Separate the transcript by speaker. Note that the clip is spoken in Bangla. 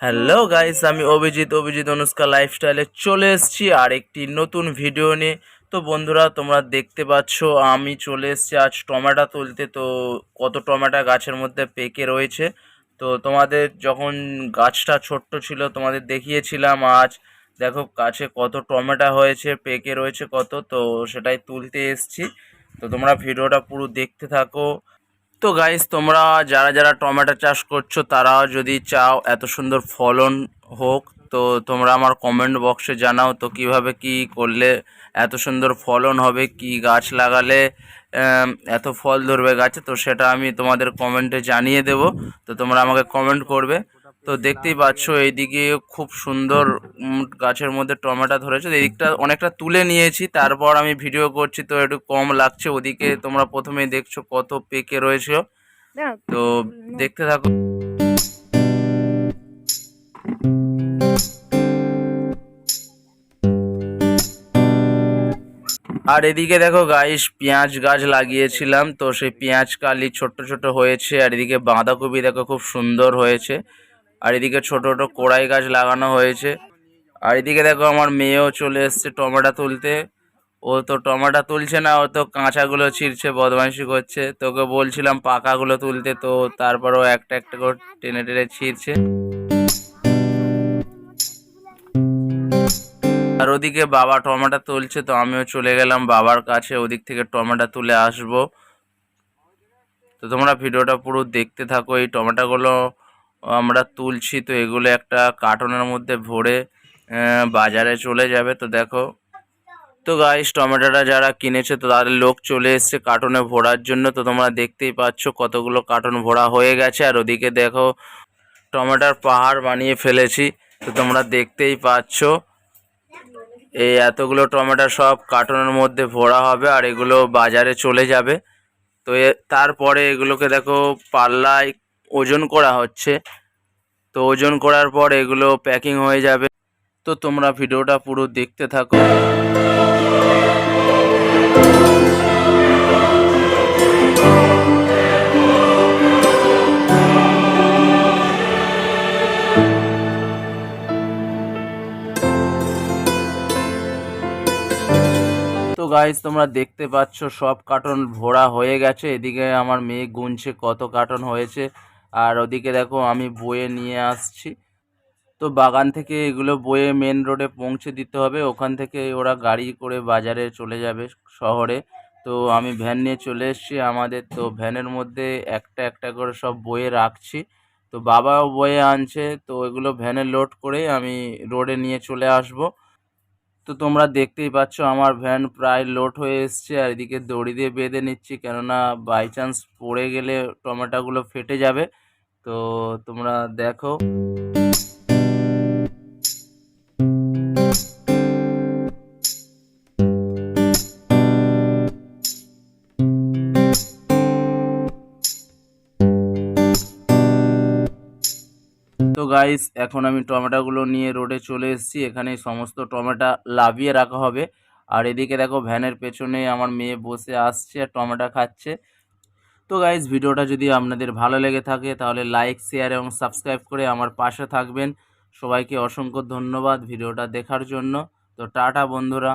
Speaker 1: হ্যালো গাইস আমি অভিজিৎ অভিজিৎ অনুষ্কা লাইফস্টাইলে চলে এসেছি আর একটি নতুন ভিডিও নিয়ে। তো বন্ধুরা, তোমরা দেখতে পাচ্ছ, আমি চলে এসেছি আজ টমেটো তুলতে। তো কত টমেটো গাছের মধ্যে পেকে রয়েছে। তো তোমাদের যখন গাছটা ছোট্ট ছিল, তোমাদের দেখিয়েছিলাম আজ। দেখো, গাছে কত টমেটো হয়েছে, পেকে রয়েছে কত। তো সেটাই তুলতে এসেছি। তো তোমরা ভিডিওটা পুরো দেখতে থাকো। তো গাইস তোমরা যারা যারা টমেটো চাষ করছ তারা যদি চাও এত সুন্দর ফলন হোক, তো তোমরা আমার কমেন্ট বক্সে জানাও তো কীভাবে কি করলে এত সুন্দর ফলন হবে, কি গাছ লাগালে এত ফল ধরবে গাছে, তো সেটা আমি তোমাদের কমেন্টে জানিয়ে দেব। তো তোমরা আমাকে কমেন্ট করবে। তো দেখতেই পাচ্ছ এইদিকে খুব সুন্দর গাছের মধ্যে টমেটো ধরেছে। এদিকটা অনেকটা তুলে নিয়েছি তারপর আমি ভিডিও করছি তো একটু কম লাগছে। ওদিকে তোমরা প্রথমেই দেখছ কত পেকে রয়েছে। তো দেখতে থাকো। আর এদিকে দেখো গাইস পেঁয়াজ গাছ লাগিয়েছিলাম তো সেই পেঁয়াজ কালি ছোট্ট ছোট হয়েছে আর এদিকে বাঁধাকপি দেখো খুব সুন্দর হয়েছে। আর এদিকে ছোট ছোট কোড়াই গাছ লাগানো হয়েছে। আর এদিকে দেখো আমার মেয়েও চলে এসছে টমেটো তুলতে। ও তো টমেটো তুলছে না, ও তো কাঁচাগুলো ছিঁড়ছে, বদমাইশি করছে। তোকে বলছিলাম পাকাগুলো তুলতে, তো তারপরও একটা একটা করে টেনে টেনে ছিঁড়ছে। আর ওদিকে বাবা টমেটো তুলছে, তো আমিও চলে গেলাম বাবার কাছে, ওদিক থেকে টমেটো তুলে আসব। তো তোমরা ভিডিওটা পুরো দেখতে থাকো, এই টমেটোগুলো আমরা তুলছি, তো এগুলো একটা কার্টনের মধ্যে ভরে বাজারে চলে যাবে, তো দেখো। তো গাইস টমেটোটা যারা কিনেছে, তো তাদের লোক চলে এসছে কার্টনে ভরার জন্য, তো তোমরা দেখতেই পাচ্ছ কতগুলো কার্টন ভরা হয়ে গেছে। আর ওদিকে দেখো, টমেটোর পাহাড় বানিয়ে ফেলেছি, তো তোমরা দেখতেই পাচ্ছ। এই এতগুলো টমেটো সব কার্টনের মধ্যে ভরা হবে, আর এগুলো বাজারে চলে যাবে। তো তারপরে এগুলোকে দেখো, পাল্লায় ওজন করা হচ্ছে। তো ওজন করার পর এগুলো প্যাকিং হয়ে যাবে। তো তোমরা ভিডিওটা পুরো দেখতে থাকো। তো গাইজ তোমরা দেখতে পাচ্ছ সব কার্টন ভরা হয়ে গেছে। এদিকে আমার মেয়ে গুনছে কত কার্টন হয়েছে। আর ওদিকে দেখো আমি বয়ে নিয়ে আসছি। তো বাগান থেকে এগুলো বয়ে মেন রোডে পৌঁছে দিতে হবে। ওখান থেকে ওরা গাড়ি করে বাজারে চলে যাবে শহরে। তো আমি ভ্যান নিয়ে চলে এসেছি আমাদের। তো ভ্যানের মধ্যে একটা একটা করে সব বয়ে রাখছি। তো বাবাও বয়ে আনছে। তো এগুলো ভ্যানে লোড করে আমি রোডে নিয়ে চলে আসব। তো তোমরা দেখতেই পাচ্ছ আমার ভ্যান প্রায় লোড হয়ে এসছে, আর এদিকে দড়ি দিয়ে বেঁধে নিচ্ছি, কেননা বাই চান্স পড়ে গেলে টমেটোগুলো ফেটে যাবে। তো তোমরা দেখো। তো গাইস এখন আমি টমেটোগুলো নিয়ে রোডে চলে এসেছি। এখানে সমস্ত টমেটো লাভিয়ে রাখা হবে। আর এদিকে দেখো ভ্যানের পেছনে আমার মেয়ে বসে আসছে আর টমেটো খাচ্ছে। তো গাইস ভিডিওটা যদি আপনাদের ভালো লেগে থাকে, তাহলে লাইক শেয়ার এবং সাবস্ক্রাইব করে আমার পাশে থাকবেন। সবাইকে অসংখ্য ধন্যবাদ ভিডিওটা দেখার জন্য। তো টাটা বন্ধুরা।